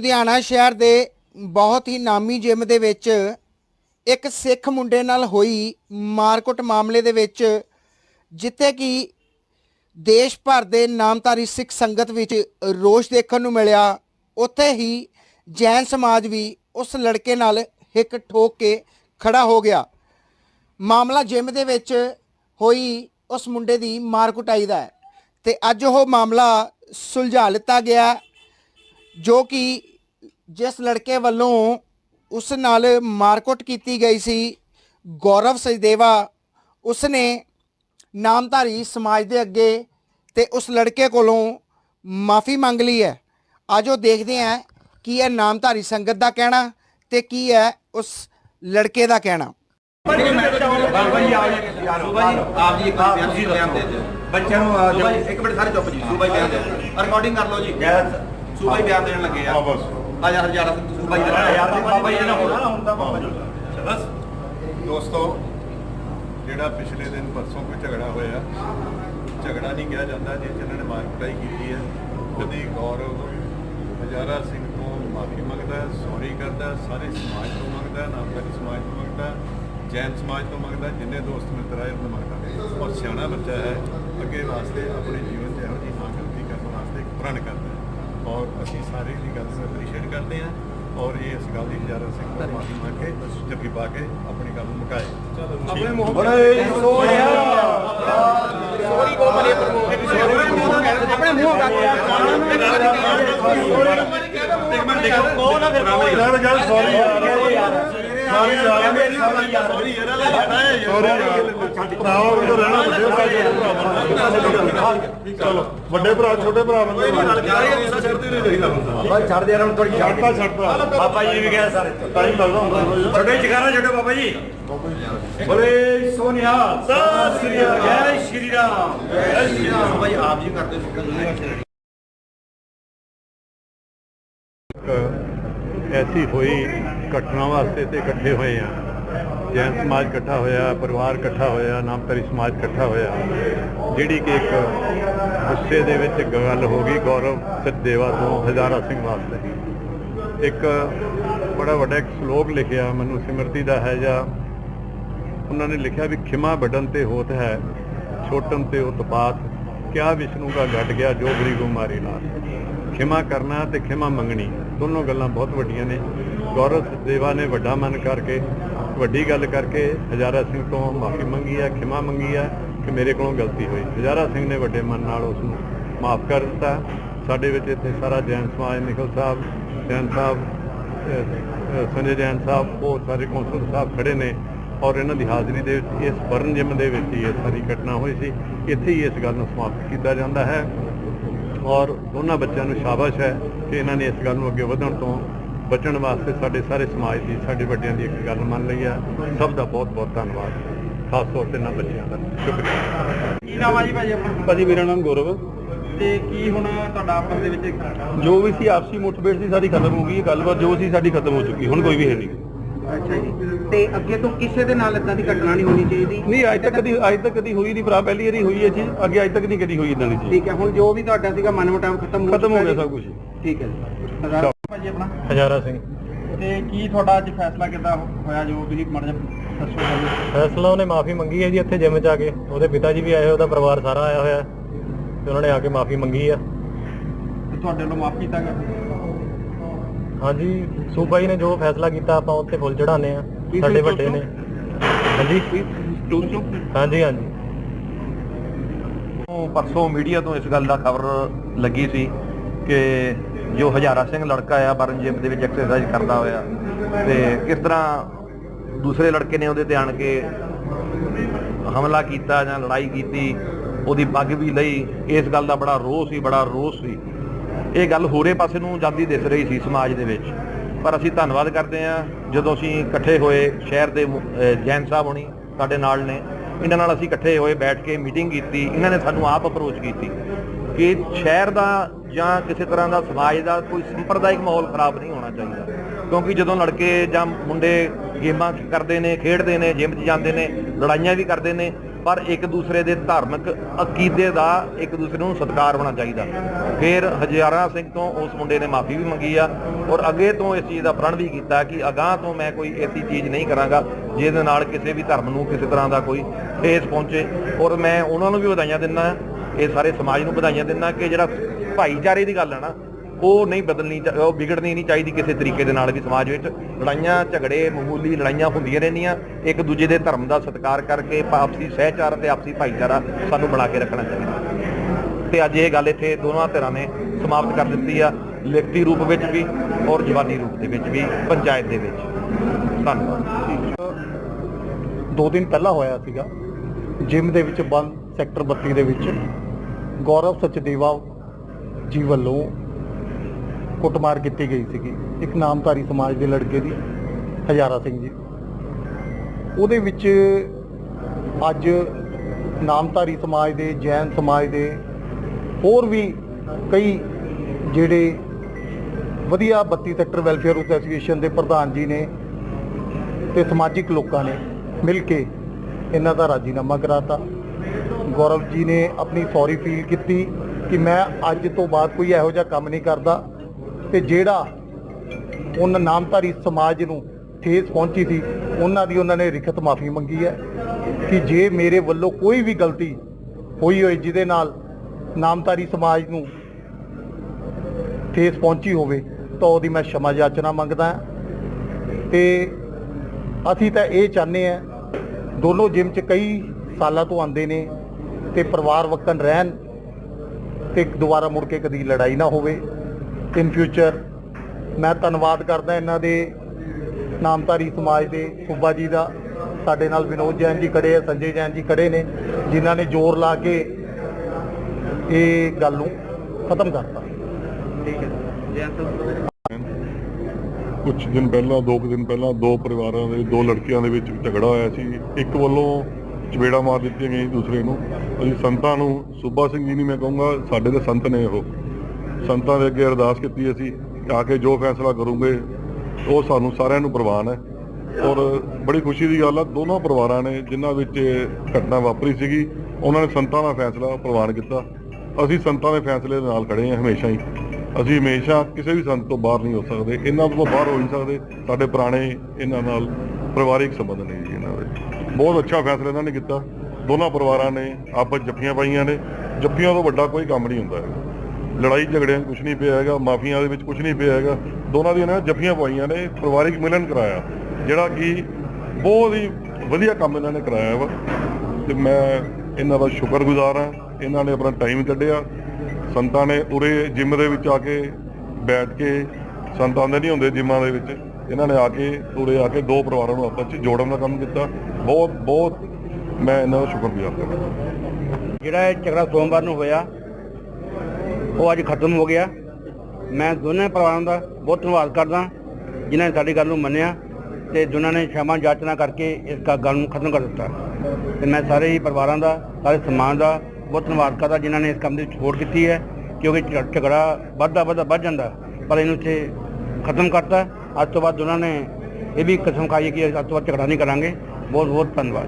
ਲੁਧਿਆਣਾ ਸ਼ਹਿਰ ਦੇ ਬਹੁਤ ਹੀ ਨਾਮੀ ਜਿਮ ਦੇ ਵਿੱਚ ਇੱਕ ਸਿੱਖ ਮੁੰਡੇ ਨਾਲ ਹੋਈ ਮਾਰਕੁੱਟ ਮਾਮਲੇ ਦੇ ਵਿੱਚ, ਜਿੱਥੇ ਕਿ ਦੇਸ਼ ਭਰ ਦੇ ਨਾਮਧਾਰੀ ਸਿੱਖ ਸੰਗਤ ਵਿੱਚ ਰੋਸ਼ ਦੇਖਣ ਨੂੰ ਮਿਲਿਆ। ਉੱਥੇ ਹੀ ਜੈਨ ਸਮਾਜ ਵੀ ਉਸ ਲੜਕੇ ਨਾਲ ਹਿੱਕ ਠੋਕ ਕੇ ਖੜਾ ਹੋ ਗਿਆ। ਮਾਮਲਾ ਜਿਮ ਦੇ ਵਿੱਚ ਹੋਈ ਉਸ ਮੁੰਡੇ ਦੀ ਮਾਰ ਕੁਟਾਈ ਦਾ ਹੈ। ਤੇ ਅੱਜ ਉਹ ਮਾਮਲਾ ਸੁਲਝਾ ਲਿੱਤਾ ਗਿਆ ਜੋ ਕਿ ਜਿਸ ਲੜਕੇ ਵੱਲੋਂ ਉਸ ਨਾਲ ਮਾਰਕੁੱਟ ਕੀਤੀ ਗਈ ਸੀ ਗੌਰਵ ਸਜਦੇਵਾ ਉਸਨੇ ਨਾਮਧਾਰੀ ਸਮਾਜ ਦੇ ਅੱਗੇ ਤੇ ਉਸ ਲੜਕੇ ਕੋਲੋਂ ਮਾਫੀ ਮੰਗ ਲਈ ਹੈ। ਆਜੋ ਦੇਖਦੇ ਹਾਂ ਕੀ ਹੈ ਨਾਮਧਾਰੀ ਸੰਗਤ ਦਾ ਕਹਿਣਾ ਤੇ ਕੀ ਹੈ ਉਸ ਲੜਕੇ ਦਾ ਕਹਿਣਾ। ਬਾਬਾ ਜੀ ਆਪ ਜੀ ਸੂਬਾ ਜੀ ਆਪ ਜੀ ਇੱਕ ਬਿਆਨ ਤੁਸੀਂ ਬਿਆਨ ਦੇ ਦਿਓ ਬੱਚਿਆਂ ਨੂੰ ਇੱਕ ਮਿੰਟ ਸਾਰੇ ਚੁੱਪ ਜੀ ਸੂਬਾ ਜੀ ਬਿਆਨ ਦੇ ਦਿਓ ਰਿਕਾਰਡਿੰਗ ਕਰ ਲਓ ਜੀ। ਸੂਬਾ ਜੀ ਬਿਆਨ ਦੇਣ ਲੱਗੇ ਆ। ਹਾਂ ਬਸ। ਆ ਜਾ ਹਜ਼ਾਰਾ ਸੂਬਾ ਜੀ ਦਾ ਯਾਰ ਦੇ ਬਾਬਾ ਜੀ ਨਾ ਹੋਣਾ ਹੁਣ ਤਾਂ ਬਾਬਾ ਜੀ। ਬਸ। ਦੋਸਤੋ ਜਿਹੜਾ ਪਿਛਲੇ ਦਿਨ ਪਰਸੋਂ ਕੋਈ ਝਗੜਾ ਹੋਇਆ ਝਗੜਾ ਨਹੀਂ ਕਿਹਾ ਜਾਂਦਾ ਜੇ ਜਿਨ੍ਹਾਂ ਨੇ ਮਾਰ ਕੁਟਾਈ ਕੀਤੀ ਹੈ ਉਹਦੀ ਗੌਰਵ ਹਜ਼ਾਰਾ ਸਿੰਘ ਤੋਂ ਮਾਫੀ ਮੰਗਦਾ ਸੌਰੀ ਕਰਦਾ ਸਾਰੇ ਸਮਾਜ ਤੋਂ ਮੰਗਦਾ ਨਾਮਦਾਰੀ ਸਮਾਜ ਤੋਂ ਮੰਗਦਾ ਜੈਨ ਸਮਾਜ ਤੋਂ ਮੰਗਦਾ ਜਿੰਨੇ ਦੋਸਤ ਮਿੱਤਰ ਆਏ ਉਹਨਾਂ ਮੰਗਦਾ ਔਰ ਸਿਆਣਾ ਬੱਚਾ ਹੈ ਅੱਗੇ ਵਾਸਤੇ ਆਪਣੇ ਜੀਵਨ 'ਚ ਇਹੋ ਜਿਹੀ ਹਾਂ ਗਲਤੀ ਕਰਨ ਵਾਸਤੇ ਇੱਕ ਪ੍ਰਣ ਕਰਦਾ ਹੈ। ਔਰ ਅਸੀਂ ਸਾਰੇ ਦੀ ਗੱਲ ਨੂੰ ਐਪਰੀਸ਼ੀਏਟ ਕਰਦੇ ਹਾਂ ਔਰ ਇਹ ਇਸ ਗੱਲ ਦੀ ਹਜ਼ਾਰਾ ਸਿੰਘ ਤੋਂ ਮਾਫੀ ਮੰਗ ਕੇ ਜੱਫੀ ਪਾ ਕੇ ਆਪਣੀ ਗੱਲ ਨੂੰ ਮੁਕਾਏ। ਆਪਣੇ ਮੂੰਹ ਬੜੇ ਸੋਹਣਿਆ ਸੋਰੀ ਕੋ ਬਲੇ ਆਪਣੇ ਮੂੰਹ ਇੱਕ ਮਿੰਟ ਦੇਖੋ ਕੌਣ ਆ ਫਿਰ ਯਾਰ ਗੱਲ ਸੌਰੀ ਯਾਰ ਸੌਰੀ ਯਾਰ ਸੌਰੀ ਯਾਰ ਸੌਰੀ ਭਰਾਵਾ ਉਹ ਰਹਿਣਾ ਵੱਡੇ ਭਰਾ ਚਲੋ ਵੱਡੇ ਭਰਾ ਛੋਟੇ ਭਰਾ ਬੰਦੇ ਬਾਈ ਛੱਡ ਦੇ। ਇਹਨਾਂ ਨੂੰ ਥੋੜੀ ਛੱਡਤਾ ਛੱਡਤਾ ਬਾਬਾ ਜੀ ਵੀ ਗਏ ਸਾਰੇ। ਟਾਈਮ ਲੱਗਦਾ ਹੁੰਦਾ ਛੋਟੇ ਜਗਾਰਾ ਛੋਟੇ ਬਾਬਾ ਜੀ। ਬੋਲੇ ਸੋਨਿਆ ਸਤਿ ਸ੍ਰੀ ਅਕਾਲ। ਜੈ ਸ਼੍ਰੀ ਰਾਮ। ਜੈ ਸ਼੍ਰੀ ਰਾਮ। ਬਾਈ ਆਪ ਜੀ ਕਰਦੇ ਸ਼ੁਕਰ ਇੱਕ ਐਸੀ ਹੋਈ ਘਟਨਾ ਵਾਸਤੇ ਤੇ ਇਕੱਠੇ ਹੋਏ ਆ। ਜੈਨ ਸਮਾਜ ਇਕੱਠਾ ਹੋਇਆ, ਪਰਿਵਾਰ ਇਕੱਠਾ ਹੋਇਆ, ਨਾਮਧਾਰੀ ਸਮਾਜ ਇਕੱਠਾ ਹੋਇਆ। ਜਿਹੜੀ ਕਿ ਇੱਕ ਗੁੱਸੇ ਦੇ ਵਿੱਚ ਗੱਲ ਹੋ ਗਈ ਗੌਰਵ ਸਚਦੇਵਾ ਤੋਂ ਹਜ਼ਾਰਾ ਸਿੰਘ ਵਾਸਤੇ। ਇੱਕ ਬੜਾ ਵੱਡਾ ਇੱਕ ਸ਼ਲੋਕ ਲਿਖਿਆ, ਮੈਨੂੰ ਸਿਮਰਤੀ ਦਾ ਹੈ ਜਾਂ ਉਹਨਾਂ ਨੇ ਲਿਖਿਆ ਵੀ ਖਿਮਾ ਵੱਡਨ ਤੇ ਹੋਤ ਹੈ ਛੋਟਨ ਤੇ ਉਤਪਾਤ। ਕਿਆ ਵਿਸ਼ਨੂੰ ਦਾ ਘਟ ਗਿਆ ਜੋ ਬਰੀ ਗੁਮਾਰੀ ਨਾਲ ਖਿਮਾ ਕਰਨਾ ਤੇ ਖਿਮਾ ਮੰਗਣੀ, ਦੋਨੋਂ ਗੱਲਾਂ ਬਹੁਤ ਵੱਡੀਆਂ ਨੇ। ਗੌਰਵ ਦੇਵਾ ਨੇ ਵੱਡਾ ਮਨ ਕਰਕੇ, ਵੱਡੀ ਗੱਲ ਕਰਕੇ ਹਜ਼ਾਰਾ ਸਿੰਘ ਤੋਂ ਮਾਫੀ ਮੰਗੀ ਹੈ, ਖਿਮਾ ਮੰਗੀ ਹੈ ਕਿ ਮੇਰੇ ਕੋਲੋਂ ਗਲਤੀ ਹੋਈ। ਹਜ਼ਾਰਾ ਸਿੰਘ ਨੇ ਵੱਡੇ ਮਨ ਨਾਲ ਉਸ ਨੂੰ ਮਾਫ ਕਰ ਦਿੱਤਾ। ਸਾਡੇ ਵਿੱਚ ਇੱਥੇ ਸਾਰਾ ਜੈਨ ਸਮਾਜ, ਨਿਖਲ ਸਾਹਿਬ, ਜੈਨ ਸਾਹਿਬ ਸੰਜੇ ਜੈਨ ਸਾਹਿਬ ਉਹ ਸਾਰੇ ਕੌਂਸਲ ਸਾਹਿਬ ਖੜੇ ਨੇ। ਔਰ ਇਹਨਾਂ ਦੀ ਹਾਜ਼ਰੀ ਦੇ ਵਿੱਚ ਇਸ ਬਰਨ ਜਿਮ ਦੇ ਵਿੱਚ ਹੀ ਇਹ ਸਾਰੀ ਘਟਨਾ ਹੋਈ ਸੀ। ਇੱਥੇ ਹੀ ਇਸ ਗੱਲ ਨੂੰ ਸਮਾਪਤ ਕੀਤਾ ਜਾਂਦਾ ਹੈ। ਔਰ ਦੋਨਾਂ ਬੱਚਿਆਂ ਨੂੰ ਸ਼ਾਬਾਸ਼ ਹੈ ਕਿ ਇਹਨਾਂ ਨੇ ਇਸ ਗੱਲ ਨੂੰ ਅੱਗੇ ਵਧਣ ਤੋਂ ਬਚਣ ਵਾਸਤੇ ਸਾਡੇ ਸਾਰੇ ਸਮਾਜ ਦੀ ਸਾਡੇ ਵੱਡਿਆਂ ਦੀ ਇੱਕ ਗੱਲ ਮੰਨ ਲਈ ਹੈ। ਸਭ ਦਾ ਬਹੁਤ ਬਹੁਤ ਧੰਨਵਾਦ। ਖਾਸ ਤੌਰ ਤੇ ਇਹਨਾਂ ਬੱਚਿਆਂ ਦਾ। ਸ਼ੁਕਰੀਆ। ਕੀ ਨਾਮ ਆ ਜੀ ਭਾਜੀ ਆਪਣਾ? ਭਾਜੀ ਮੇਰਾ ਨਾਮ ਗੌਰਵ। ਤੇ ਕੀ ਹੁਣ ਤੁਹਾਡਾ ਆਪਸ ਦੇ ਵਿੱਚ ਜੋ ਵੀ ਸੀ ਆਪਸੀ ਮੁੱਠਭੇੜ ਸੀ ਸਾਡੀ ਖਤਮ ਹੋ ਗਈ ਹੈ। ਗੱਲਬਾਤ ਜੋ ਸੀ ਸਾਡੀ ਖਤਮ ਹੋ ਚੁੱਕੀ ਹੁਣ ਕੋਈ ਵੀ ਹੈ ਨਹੀਂ। ਅੱਛਾ ਜੀ। ਤੇ ਅੱਗੇ ਤੋਂ ਕਿਸੇ ਦੇ ਨਾਲ ਇਦਾਂ ਦੀ ਘਟਨਾ ਨਹੀਂ ਹੋਣੀ ਚਾਹੀਦੀ? ਨਹੀਂ ਅੱਜ ਤੱਕ ਕਦੀ ਅੱਜ ਤੱਕ ਕਦੀ ਹੋਈ ਨਹੀਂ ਭਰਾ ਪਹਿਲੀ ਵਾਰੀ ਹੋਈ ਹੈ ਚੀਜ਼ ਅੱਗੇ ਅੱਜ ਤੱਕ ਨਹੀਂ ਕਦੀ ਹੋਈ ਇਦਾਂ ਦੀ ਚੀਜ਼ ਠੀਕ ਹੈ ਹੁਣ ਜੋ ਵੀ ਤੁਹਾਡਾ ਸੀਗਾ ਮਨਮਟਾਵ ਖਤਮ ਹੋ ਖਤਮ ਹੋ ਗਿਆ ਜੀ। ਸਭ ਕੁਝ ਠੀਕ ਹੈ ਜੀ। ਸਰਦਾਰ ਭਾਜੀ ਆਪਣਾ। ਹਜ਼ਾਰਾ ਸਿੰਘ। ਤੇ ਕੀ ਤੁਹਾਡਾ ਅੱਜ ਫੈਸਲਾ ਕਿੱਦਾਂ ਹੋਇਆ ਜੋ ਤੁਸੀਂ ਮੜ ਜਾ ਫੈਸਲਾ ਉਹਨੇ ਮਾਫੀ ਮੰਗੀ ਹੈ ਜੀ ਇੱਥੇ ਜਿਮ ਚ ਆ ਕੇ। ਉਹਦੇ ਪਿਤਾ ਜੀ ਵੀ ਆਏ ਉਹਦਾ ਪਰਿਵਾਰ ਸਾਰਾ ਆਇਆ ਹੋਇਆ। ਤੇ ਉਹਨਾਂ ਨੇ ਆ ਕੇ ਮਾਫੀ ਮੰਗੀ ਆ। ਤੇ ਤੁਹਾਡੇ ਵੱਲੋਂ ਮਾਫੀ ਗਿਆ ਹਾਂਜੀ ਸੂਬਾ ਜੀ ਨੇ ਜੋ ਫੈਸਲਾ ਕੀਤਾ ਆਪਾਂ ਉੱਤੇ ਫੁੱਲ ਚੜਾਉਂਦੇ ਆ ਸਾਡੇ ਵੱਡੇ ਨੇ। ਹਾਂਜੀ? ਹਾਂਜੀ ਹਾਂਜੀ। ਤੋਂ ਪਰਸੋਂ ਮੀਡੀਆ ਤੋਂ ਇਸ ਗੱਲ ਦਾ ਖਬਰ ਲੱਗੀ ਸੀ ਕਿ ਜੋ ਹਜ਼ਾਰਾ ਸਿੰਘ ਲੜਕਾ ਆ ਬਰਨ ਜਿਮ ਦੇ ਵਿੱਚ ਐਕਸਰਸਾਈਜ਼ ਕਰਦਾ ਹੋਇਆ ਤੇ ਕਿਸ ਤਰ੍ਹਾਂ ਦੂਸਰੇ ਲੜਕੇ ਨੇ ਉਹਦੇ ਤੇ ਆਣ ਕੇ ਹਮਲਾ ਕੀਤਾ ਜਾਂ ਲੜਾਈ ਕੀਤੀ ਉਹਦੀ ਪੱਗ ਵੀ ਲਈ ਇਸ ਗੱਲ ਦਾ ਬੜਾ ਰੋਹ ਸੀ ਬੜਾ ਰੋਸ ਸੀ। ਇਹ ਗੱਲ ਹੋਰੇ ਪਾਸੇ ਨੂੰ ਜਾਂਦੀ ਦਿਸ ਰਹੀ ਸੀ ਸਮਾਜ ਦੇ ਵਿੱਚ। ਪਰ ਅਸੀਂ ਧੰਨਵਾਦ ਕਰਦੇ ਹਾਂ, ਜਦੋਂ ਅਸੀਂ ਇਕੱਠੇ ਹੋਏ ਸ਼ਹਿਰ ਦੇ ਜੈਨ ਸਾਹਿਬ ਹੋਣੀ ਸਾਡੇ ਨਾਲ ਨੇ, ਇਹਨਾਂ ਨਾਲ ਅਸੀਂ ਇਕੱਠੇ ਹੋਏ ਬੈਠ ਕੇ ਮੀਟਿੰਗ ਕੀਤੀ, ਇਹਨਾਂ ਨੇ ਸਾਨੂੰ ਆਪ ਅਪਰੋਚ ਕੀਤੀ ਕਿ ਸ਼ਹਿਰ ਦਾ ਜਾਂ ਕਿਸੇ ਤਰ੍ਹਾਂ ਦਾ ਸਮਾਜ ਦਾ ਕੋਈ ਸੰਪਰਦਾਇਕ ਮਾਹੌਲ ਖਰਾਬ ਨਹੀਂ ਹੋਣਾ ਚਾਹੀਦਾ। ਕਿਉਂਕਿ ਜਦੋਂ ਲੜਕੇ ਜਾਂ ਮੁੰਡੇ ਗੇਮਾਂ ਕਰਦੇ ਨੇ, ਖੇਡਦੇ ਨੇ ਜਿੰਮ 'ਚ ਜਾਂਦੇ ਨੇ, ਲੜਾਈਆਂ ਵੀ ਕਰਦੇ ਨੇ ਪਰ ਇੱਕ ਦੂਸਰੇ ਦੇ ਧਾਰਮਿਕ ਅਕੀਦੇ ਦਾ ਇੱਕ ਦੂਸਰੇ ਨੂੰ ਸਤਿਕਾਰ ਹੋਣਾ ਚਾਹੀਦਾ। ਫਿਰ ਹਜ਼ਾਰਾਂ ਸਿੰਘ ਤੋਂ ਉਸ ਮੁੰਡੇ ਨੇ ਮਾਫੀ ਵੀ ਮੰਗੀ ਆ ਔਰ ਅੱਗੇ ਤੋਂ ਇਸ ਚੀਜ਼ ਦਾ ਪ੍ਰਣ ਵੀ ਕੀਤਾ ਕਿ ਅਗਾਹ ਤੋਂ ਮੈਂ ਕੋਈ ਐਸੀ ਚੀਜ਼ ਨਹੀਂ ਕਰਾਂਗਾ ਜਿਹਦੇ ਨਾਲ ਕਿਸੇ ਵੀ ਧਰਮ ਨੂੰ ਕਿਸੇ ਤਰ੍ਹਾਂ ਦਾ ਕੋਈ ਠੇਸ ਪਹੁੰਚੇ। ਔਰ ਮੈਂ ਉਹਨਾਂ ਨੂੰ ਵੀ ਵਧਾਈਆਂ ਦਿੰਦਾ, ਇਹ ਸਾਰੇ ਸਮਾਜ ਨੂੰ ਵਧਾਈਆਂ ਦਿੰਦਾ ਕਿ ਜਿਹੜਾ ਭਾਈਚਾਰੇ ਦੀ ਗੱਲ ਹੈ ਨਾ ਉਹ ਨਹੀਂ ਬਦਲਣੀ ਚਾ- ਉਹ ਵਿਗੜਨੀ ਨਹੀਂ ਚਾਹੀਦੀ ਕਿਸੇ ਤਰੀਕੇ ਦੇ ਨਾਲ ਵੀ ਸਮਾਜ ਵਿੱਚ। ਲੜਾਈਆਂ, ਝਗੜੇ, ਮਾਮੂਲੀ ਲੜਾਈਆਂ ਹੁੰਦੀਆਂ ਰਹਿੰਦੀਆਂ। ਇੱਕ ਦੂਜੇ ਦੇ ਧਰਮ ਦਾ ਸਤਿਕਾਰ ਕਰਕੇ ਆਪਸੀ ਸਹਿਚਾਰ ਤੇ ਆਪਸੀ ਭਾਈਚਾਰਾ ਸਾਨੂੰ ਬਣਾ ਕੇ ਰੱਖਣਾ ਚਾਹੀਦਾ। ਤੇ ਅੱਜ ਇਹ ਗੱਲ ਇੱਥੇ ਦੋਨਾਂ ਧਿਰਾਂ ਨੇ ਸਮਾਪਤ ਕਰ ਦਿੱਤੀ ਆ, ਲਿਖਤੀ ਰੂਪ ਵਿੱਚ ਵੀ ਔਰ ਜ਼ਬਾਨੀ ਰੂਪ ਦੇ ਵਿੱਚ ਵੀ, ਪੰਚਾਇਤ ਦੇ ਵਿੱਚ। ਧੰਨਵਾਦ। ਦੋ ਦਿਨ ਪਹਿਲਾਂ ਹੋਇਆ ਸੀਗਾ, ਜਿਮ ਦੇ ਵਿੱਚ ਬੰਦ, ਸੈਕਟਰ 32 ਦੇ ਵਿੱਚ। ਗੌਰਵ ਸਚਦੇਵਾ ਜੀ ਵੱਲੋਂ ਕੁੱਟਮਾਰ ਕੀਤੀ ਗਈ ਸੀਗੀ ਇੱਕ ਨਾਮਧਾਰੀ ਸਮਾਜ ਦੇ ਲੜਕੇ ਦੀ, ਹਜ਼ਾਰਾ ਸਿੰਘ ਜੀ। ਉਹਦੇ ਵਿੱਚ ਅੱਜ ਨਾਮਧਾਰੀ ਸਮਾਜ ਦੇ, ਜੈਨ ਸਮਾਜ ਦੇ ਹੋਰ ਵੀ ਕਈ ਜਿਹੜੇ ਵਧੀਆ 32 ਸੈਕਟਰ ਵੈਲਫੇਅਰ ਐਸੋਸੀਏਸ਼ਨ ਦੇ ਪ੍ਰਧਾਨ ਜੀ ਨੇ ਤੇ ਸਮਾਜਿਕ ਲੋਕਾਂ ਨੇ ਮਿਲ ਕੇ ਇਹਨਾਂ ਦਾ ਰਾਜੀਨਾਮਾ ਕਰਾਤਾ। ਗੌਰਵ ਜੀ ਨੇ ਆਪਣੀ ਸੌਰੀ ਫੀਲ ਕੀਤੀ ਕਿ ਮੈਂ ਅੱਜ ਤੋਂ ਬਾਅਦ ਕੋਈ ਇਹੋ ਜਿਹਾ ਕੰਮ ਨਹੀਂ ਕਰਦਾ। ਤੇ ਜਿਹੜਾ ਉਹਨਾਂ ਨਾਮਧਾਰੀ ਸਮਾਜ ਨੂੰ ਠੇਸ ਪਹੁੰਚੀ ਸੀ, ਉਹਨਾਂ ਦੀ ਉਹਨਾਂ ਨੇ ਰਿਖਤ ਮਾਫੀ ਮੰਗੀ ਹੈ ਕਿ ਜੇ ਮੇਰੇ ਵੱਲੋਂ ਕੋਈ ਵੀ ਗਲਤੀ ਹੋਈ ਹੋਏ ਜਿਹਦੇ ਨਾਲ ਨਾਮਧਾਰੀ ਸਮਾਜ ਨੂੰ ਠੇਸ ਪਹੁੰਚੀ ਹੋਵੇ, ਤਾਂ ਉਹਦੀ ਮੈਂ ਸ਼ਮਾ ਯਾਚਨਾ ਮੰਗਦਾ ਤੇ ਅਸੀਂ ਤਾਂ ਇਹ ਚਾਹੁੰਦੇ ਆ ਦੋਨੋਂ ਜਿੰਮ 'ਚ ਕਈ ਸਾਲਾਂ ਤੋਂ ਆਂਦੇ ਨੇ ਤੇ ਪਰਿਵਾਰ ਵਕਨ ਰਹਿਣ ਤੇ ਦੁਬਾਰਾ ਮੁੜ ਕੇ ਕਦੀ ਲੜਾਈ ਨਾ ਹੋਵੇ। ਇਨ ਫਿਊਚਰ ਮੈਂ ਧੰਨਵਾਦ ਕਰਦਾ ਇਹਨਾਂ ਦੇ ਨਾਮਧਾਰੀ ਸਮਾਜ ਦੇ ਸੁੱਬਾ ਜੀ ਦਾ ਸਾਡੇ ਨਾਲ ਵਿਨੋਦ ਜੈਨ ਜੀ ਖੜੇ ਆ ਸੰਜੇ ਜੈਨ ਜੀ ਖੜੇ ਨੇ ਜਿਨ੍ਹਾਂ ਨੇ ਜ਼ੋਰ ਲਾ ਕੇ ਇਹ ਗੱਲ ਨੂੰ ਖਤਮ ਕਰਤਾ। ਕੁਝ ਦਿਨ ਪਹਿਲਾਂ ਦੋ ਕੁ ਦਿਨ ਪਹਿਲਾਂ ਦੋ ਪਰਿਵਾਰਾਂ ਦੇ ਦੋ ਲੜਕੀਆਂ ਦੇ ਵਿੱਚ ਝਗੜਾ ਹੋਇਆ ਸੀ। ਇੱਕ ਵੱਲੋਂ ਚਪੇੜਾ ਮਾਰ ਦਿੱਤੀਆਂ ਗਈਆਂ ਦੂਸਰੇ ਨੂੰ। ਅਸੀਂ ਸੰਤਾਂ ਨੂੰ ਸੁੱਬਾ ਸਿੰਘ ਜੀ ਨਹੀਂ ਮੈਂ ਕਹੂੰਗਾ ਸਾਡੇ ਦੇ ਸੰਤ ਨੇ ਉਹ। ਸੰਤਾਂ ਦੇ ਅੱਗੇ ਅਰਦਾਸ ਕੀਤੀ ਅਸੀਂ ਆ ਕੇ ਜੋ ਫੈਸਲਾ ਕਰੂਗੇ, ਉਹ ਸਾਨੂੰ ਸਾਰਿਆਂ ਨੂੰ ਪ੍ਰਵਾਨ ਹੈ। ਔਰ ਬੜੀ ਖੁਸ਼ੀ ਦੀ ਗੱਲ ਆ, ਦੋਨੋਂ ਪਰਿਵਾਰਾਂ ਨੇ ਜਿਨ੍ਹਾਂ ਵਿੱਚ ਘਟਨਾ ਵਾਪਰੀ ਸੀਗੀ, ਉਹਨਾਂ ਨੇ ਸੰਤਾਂ ਦਾ ਫੈਸਲਾ ਪ੍ਰਵਾਨ ਕੀਤਾ। ਅਸੀਂ ਸੰਤਾਂ ਦੇ ਫੈਸਲੇ ਦੇ ਨਾਲ ਖੜੇ ਹਾਂ ਹਮੇਸ਼ਾ ਹੀ। ਅਸੀਂ ਹਮੇਸ਼ਾ ਕਿਸੇ ਵੀ ਸੰਤ ਤੋਂ ਬਾਹਰ ਨਹੀਂ ਹੋ ਸਕਦੇ, ਇਹਨਾਂ ਤੋਂ ਬਾਹਰ ਹੋ ਨਹੀਂ ਸਕਦੇ। ਸਾਡੇ ਪੁਰਾਣੇ ਇਹਨਾਂ ਨਾਲ ਪਰਿਵਾਰਿਕ ਸੰਬੰਧ ਨੇ ਜੀ ਇਹਨਾਂ ਦੇ। ਬਹੁਤ ਅੱਛਾ ਫੈਸਲਾ ਇਹਨਾਂ ਨੇ ਕੀਤਾ। ਦੋਨਾਂ ਪਰਿਵਾਰਾਂ ਨੇ ਆਪਸ 'ਚ ਜੱਫੀਆਂ ਪਾਈਆਂ ਨੇ। ਜੱਫੀਆਂ ਤੋਂ ਵੱਡਾ ਕੋਈ ਕੰਮ ਨਹੀਂ ਹੁੰਦਾ ਹੈਗਾ। ਲੜਾਈ ਝਗੜਿਆਂ 'ਚ ਕੁਝ ਨਹੀਂ ਪਿਆ ਹੈਗਾ, ਮਾਫੀਆਂ ਦੇ ਵਿੱਚ ਕੁਝ ਨਹੀਂ ਪਿਆ ਹੈਗਾ। ਦੋਨਾਂ ਦੀਆਂ ਨੇ ਜੱਫੀਆਂ ਪਾਈਆਂ ਨੇ, ਪਰਿਵਾਰਿਕ ਮਿਲਨ ਕਰਾਇਆ। ਜਿਹੜਾ ਕਿ ਬਹੁਤ ਹੀ ਵਧੀਆ ਕੰਮ ਇਹਨਾਂ ਨੇ ਕਰਾਇਆ ਵਾ। ਤੇ ਮੈਂ ਇਹਨਾਂ ਦਾ ਸ਼ੁਕਰਗੁਜ਼ਾਰ ਹਾਂ, ਇਹਨਾਂ ਨੇ ਆਪਣਾ ਟਾਈਮ ਕੱਢਿਆ। ਸੰਤਾਂ ਨੇ ਉਰੇ ਜਿਮ ਦੇ ਵਿੱਚ ਆ ਕੇ ਬੈਠ ਕੇ, ਸੰਤਾਂ ਦੇ ਨਹੀਂ ਹੁੰਦੇ ਜਿਮਾਂ ਦੇ ਵਿੱਚ, ਇਹਨਾਂ ਨੇ ਆ ਕੇ ਉਰੇ ਆ ਕੇ ਦੋ ਪਰਿਵਾਰਾਂ ਨੂੰ ਆਪਸ ਵਿੱਚ ਜੋੜਨ ਦਾ ਕੰਮ ਕੀਤਾ। ਬਹੁਤ ਬਹੁਤ ਮੈਂ ਇਹਨਾਂ ਦਾ ਸ਼ੁਕਰਗੁਜ਼ਾਰ ਕਰਦਾ। ਜਿਹੜਾ ਇਹ ਝਗੜਾ ਸੋਮਵਾਰ ਨੂੰ ਹੋਇਆ ਉਹ ਅੱਜ ਖਤਮ ਹੋ ਗਿਆ। ਮੈਂ ਦੋਨੇ ਪਰਿਵਾਰਾਂ ਦਾ ਬਹੁਤ ਧੰਨਵਾਦ ਕਰਦਾ, ਜਿਨ੍ਹਾਂ ਨੇ ਸਾਡੀ ਗੱਲ ਨੂੰ ਮੰਨਿਆ ਤੇ ਜਿਨ੍ਹਾਂ ਨੇ ਸ਼ਮਾ ਜਾਚਨਾ ਕਰਕੇ ਇਸ ਕ- ਗੱਲ ਨੂੰ ਖਤਮ ਕਰ ਦਿੱਤਾ। ਤੇ ਮੈਂ ਸਾਰੇ ਹੀ ਪਰਿਵਾਰਾਂ ਦਾ, ਸਾਰੇ ਸਮਾਜ ਦਾ ਬਹੁਤ ਧੰਨਵਾਦ ਕਰਦਾ, ਜਿਨ੍ਹਾਂ ਨੇ ਇਸ ਕੰਮ ਦੀ ਸਪੋਰਟ ਕੀਤੀ ਹੈ, ਕਿਉਂਕਿ ਝ- ਝਗੜਾ ਵੱਧਦਾ ਵੱਧਦਾ ਵੱਧ ਜਾਂਦਾ, ਪਰ ਇਹਨੂੰ ਇੱਥੇ ਖਤਮ ਕਰਤਾ। ਅੱਜ ਤੋਂ ਬਾਅਦ ਉਹਨਾਂ ਨੇ ਇਹ ਵੀ ਕਸਮ ਖਾਈ ਹੈ ਕਿ ਅੱਜ ਤੋਂ ਬਾਅਦ ਝਗੜਾ ਨਹੀਂ ਕਰਾਂਗੇ। ਬਹੁਤ ਬਹੁਤ ਧੰਨਵਾਦ।